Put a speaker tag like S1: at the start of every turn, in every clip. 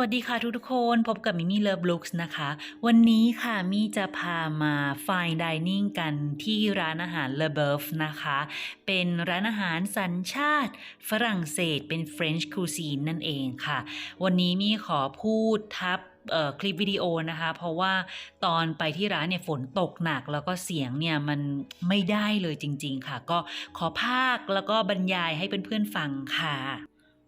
S1: สวัสดีค่ะทุกทุกคนพบกับมิมี่เลิฟลุคส์นะคะ วันนี้ค่ะมี่จะพามา Fine Dining กันที่ร้านอาหาร Le Boeuf นะคะ เป็นร้านอาหารสัญชาติฝรั่งเศสเป็น French cuisine นั่นเองค่ะ วันนี้มี่ขอพูดทับเอ่อคลิปวิดีโอนะคะ เพราะว่าตอนไปที่ร้านเนี่ยฝนตกหนัก แล้วก็เสียงเนี่ยมันไม่ได้เลยจริง ๆ ค่ะ ก็ขอภาคแล้วก็บรรยายให้เพื่อนๆฟังค่ะ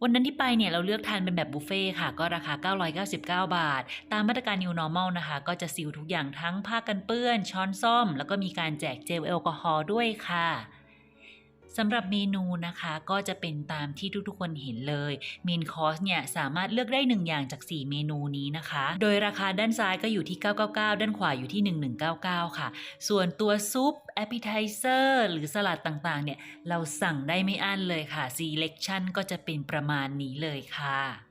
S1: วันนั้นที่ไปเนี่ยเราเลือกทานเป็นแบบบุฟเฟ่ค่ะ ก็ราคา 999 บาท ตามมาตรการ New Normal นะคะ ก็จะซีลทุกอย่างทั้งผ้ากันเปื้อน ช้อนซ่อม แล้วก็มีการแจกเจลแอลกอฮอล์ด้วยค่ะ สำหรับเมนูนะคะก็จะเป็นตามที่ทุกๆคนเห็นเลยเมนคอร์สเนี่ยสามารถเลือกได้ 1 อย่างจาก 4 เมนูนี้นะคะ โดยราคาด้านซ้ายก็อยู่ที่ 999 ด้านขวาอยู่ที่ 1199 ค่ะ ส่วนตัวซุปแอปเปไทเซอร์หรือสลัดต่างๆเนี่ยเราสั่งได้ไม่อั้นเลยค่ะ selection ก็จะเป็นประมาณนี้เลยค่ะ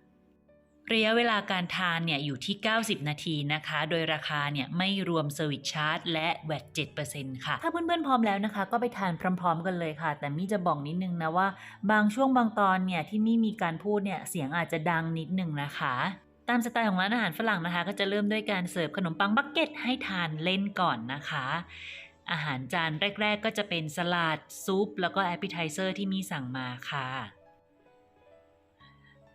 S1: ระยะเวลาการทานเนี่ยอยู่ที่ 90 นาทีนะคะ โดยราคาเนี่ยไม่รวมเซอร์วิสชาร์จและแวด7%ค่ะ ถ้าเพื่อนๆพร้อมแล้วนะคะ ก็ไปทานพร้อม ๆ กันเลยค่ะ แต่มี่จะบอกนิดนึงนะว่า บางช่วงบางตอนเนี่ยที่มี่มีการพูดเนี่ยเสียงอาจจะดังนิดนึงนะคะตามสไตล์ของร้านอาหารฝรั่งนะคะ ก็จะเริ่มด้วยการเสิร์ฟขนมปังบักเก็ตให้ทานเล่นก่อนนะคะ อาหารจานแรก ๆ ก็จะเป็นสลัดซุปแล้วก็แอปเปิลไทเซอร์ที่มีสั่งมาค่ะ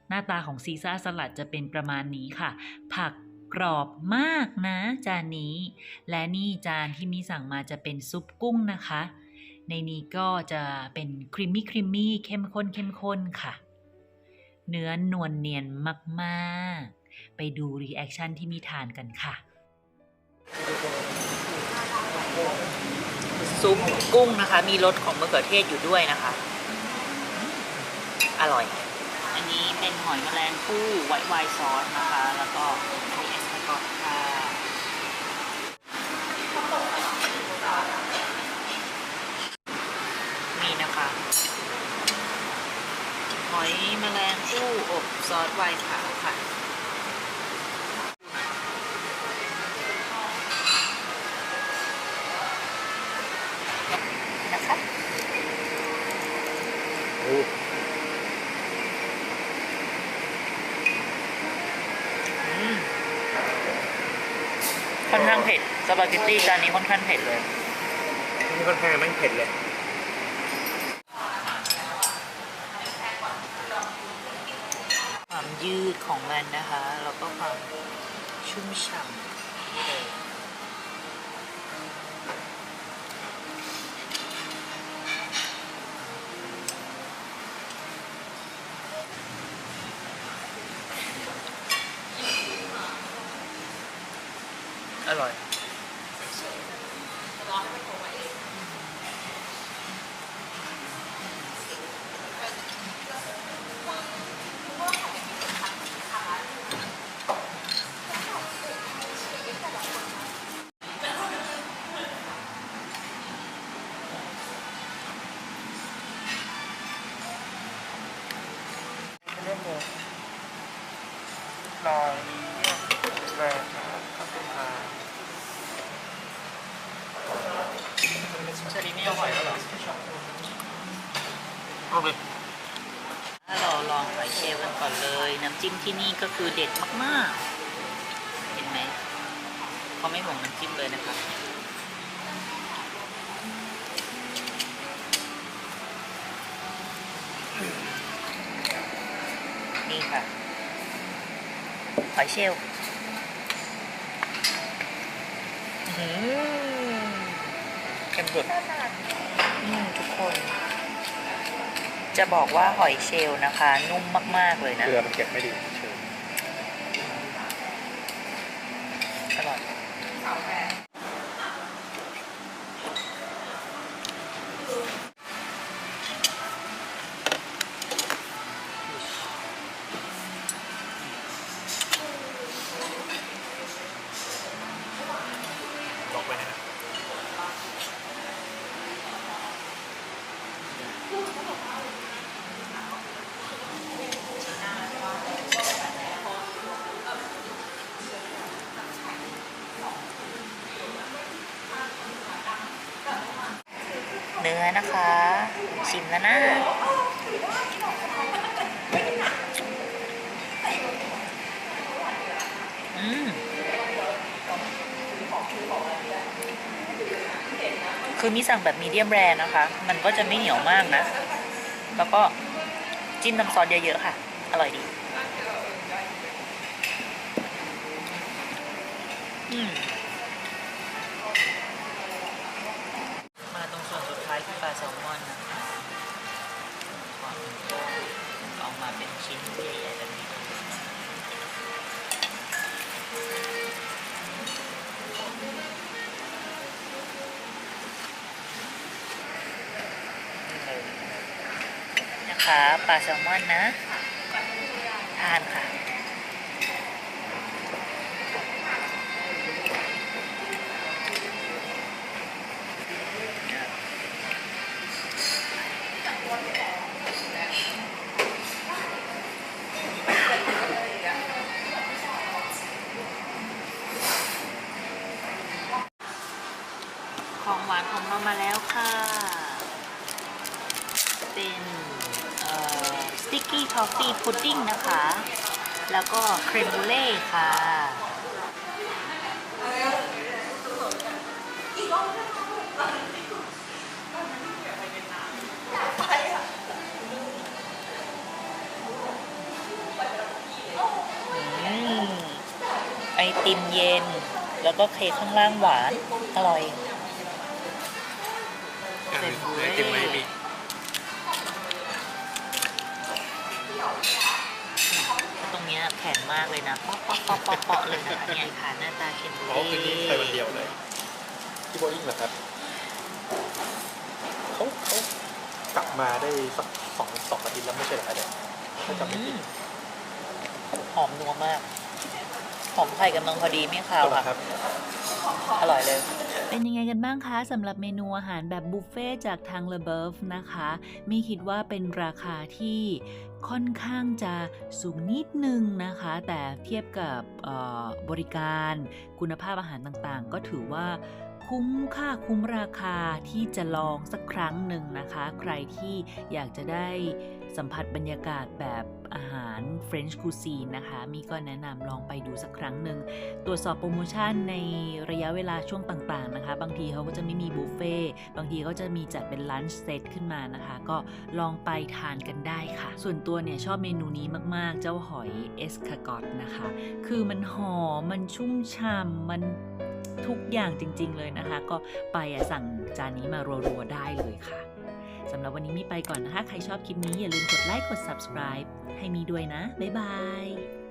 S1: หน้าตาของซีซ่าสลัดจะเป็นประมาณนี้ค่ะ ผักกรอบมากนะจานนี้ และนี่จานที่มีสั่งมาจะเป็นซุปกุ้งนะคะ ในนี้ก็จะเป็นครีมมี่ครีมมี่เข้มข้นเข้มข้นค่ะ เนื้อนวลเนียนมากๆ ไปดูรีแอคชั่นที่มีทานกันค่ะซุปกุ้งนะคะ มีรสของมะเขือเทศอยู่ด้วยนะคะ อร่อย อันนี้เป็นหอยแมลงภู่ไวท์ไวซอสนะคะ แล้วก็อันนี้เอสคาร์กอตค่ะนี่นะคะ หอยแมลงภู่อบซอสไวน์ขาวค่ะ ค่อนข้างเผ็ดสปาเกตตี้จานนี้ค่อนข้างเผ็ดเลย
S2: นี่ค่อนข้างไม่เผ็ดเลย
S1: ความยืดของมันนะคะ แล้วก็ความชุ่มฉ่ำนี่เลย
S2: ร่อย เรื่องเลยลอยแรงครับมา
S1: ชาลีไม่เอาหอยแล้วหรอ
S2: เอาเลย
S1: ถ้าเราลองหอยเชลล์กันก่อนเลย น้ำจิ้มที่นี่ก็คือเด็ดมากๆ เห็นไหมเขาไม่ห่วงน้ำจิ้มเลยนะคะนี่ค่ะหอยเชลล์อื้อหือ
S2: เข้มข้น
S1: อืมทุกคน จะบอกว่าหอยเชลล์นะคะ นุ่มมาก ๆ เลยนะ
S2: เกลือมันเก็บไม่ดีเชิญ
S1: อร่อย
S2: ลองไปนะ
S1: เนื้อนะคะ ชิมแล้วนะอื
S3: มคือมีสั่งแบบมีเดียมแรนะคะ มันก็จะไม่เหนียวมากนะ แล้วก็จิ้มน้ำซอสเยอะๆค่ะ อร่อยดี อืม นะคะปลาแซลมอนนะ ทานค่ะ พุดดิ้งนะคะ แล้วก็ครีมบูเล่ค่ะอืมไอติมเย็น แล้วก็เค้กข้างล่างหวาน อร่อย
S2: อะ
S3: เป็นบุเร่ ข็งมากเลยนะเปาะเปาะเปาะเปาะเปาะเลยนะเนี่ยค่ะหน้าตาเค็มบู
S2: อ๋อ
S3: เล่
S2: คือนี่ไปวันเดียวเลยที่โบอิงเหรอครับเขาเขากลับมาได้สักสองสองอาทิตย์แล้วไม่ใช่เหรอเนี่ยถ้าจำไม่
S3: อื
S2: ผิด
S3: มหอมนัวมาก หอมไข่กำลังพอดีไม่คาว
S2: เอาละ
S3: ค่ะ
S2: ครับ
S3: อร่อยเลย
S1: เป็นยังไงกันบ้างคะสำหรับเมนูอาหารแบบบุฟเฟ่ต์จากทางเลเบิร์ฟนะคะ มีคิดว่าเป็นราคาที่ ค่อนข้างจะสูงนิดนึงนะคะ แต่เทียบกับบริการคุณภาพอาหารต่างๆ ก็ถือว่าคุ้มค่าคุ้มราคาที่จะลองสักครั้งหนึ่งนะคะ ใครที่อยากจะได้ สัมผัสบรรยากาศแบบอาหาร French Cuisine นะคะ มีก็แนะนำลองไปดูสักครั้งหนึ่ง ตรวจสอบโปรโมชั่นในระยะเวลาช่วงต่างๆนะคะ บางทีเขาก็จะไม่มีบุฟเฟ่บางทีก็จะมีจัดเป็นลันช์เซตขึ้นมานะคะ ก็ลองไปทานกันได้ค่ะ ส่วนตัวเนี่ยชอบเมนูนี้มากๆ เจ้าหอยเอสคากอตนะคะ คือมันหอม มันชุ่มฉ่ำมันทุกอย่างจริงๆเลยนะคะ ก็ไปสั่งจานนี้มารัวๆได้เลยค่ะ สำหรับวันนี้มีไปก่อนนะคะ ใครชอบคลิปนี้อย่าลืมกดไลค์ กด subscribe ให้มีด้วยนะ บ๊ายบาย